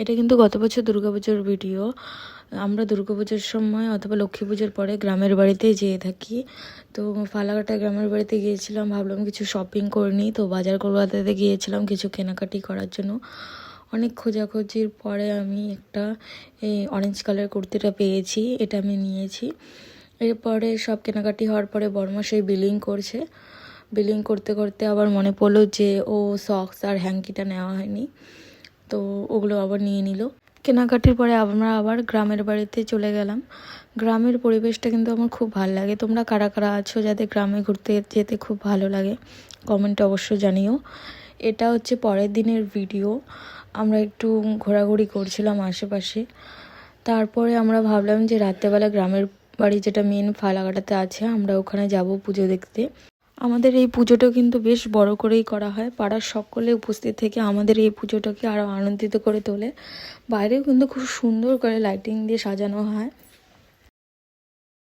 এটা কিন্তু গত বছর দুর্গাপুজোর ভিডিও। আমরা দুর্গাপুজোর সময় অথবা লক্ষ্মী পুজোর পরে গ্রামের বাড়িতে যেয়ে থাকি। তো ফালাকাটা গ্রামের বাড়িতে গিয়েছিলাম, ভাবলাম কিছু শপিং করিনি তো বাজার কলকাতাতে গিয়েছিলাম কিছু কেনাকাটি করার জন্য। অনেক খোঁজাখুঁজির পরে আমি একটা এই অরেঞ্জ কালার কুর্তিটা পেয়েছি, এটা আমি নিয়েছি। এরপরে সব কেনাকাটি হওয়ার পরে বর্মা সেই বিলিং করছে। বিলিং করতে করতে আবার মনে পড়ল যে ও সক্স আর হ্যাঙ্কিটা নেওয়া হয়নি। তো ওগুলো আবার নিয়ে নিল। কেনাকাটির পরে আমরা আবার গ্রামের বাড়িতে চলে গেলাম। গ্রামের পরিবেশটা কিন্তু আমার খুব ভালো লাগে। তোমরা কারা কারা আছো যাদের গ্রামে ঘুরতে যেতে খুব ভালো লাগে কমেন্টে অবশ্যই জানিও। এটা হচ্ছে পরের দিনের ভিডিও আমরা একটু ঘোরাঘুরি করছিলাম আশেপাশে। তারপরে আমরা ভাবলাম যে রাত্রেবেলা গ্রামের বাড়ি যেটা মেন ফালাকাটাতে আছে, আমরা ওখানে যাব পুজো দেখতে। আমাদের এই পুজোটা কিন্তু বেশ বড় করেই করা হয়। পাড়ার সকলে উপস্থিত থেকে আমাদের এই পুজোটাকে আরও আনন্দিত করে তোলে। বাইরেও কিন্তু খুব সুন্দর করে লাইটিং দিয়ে সাজানো হয়।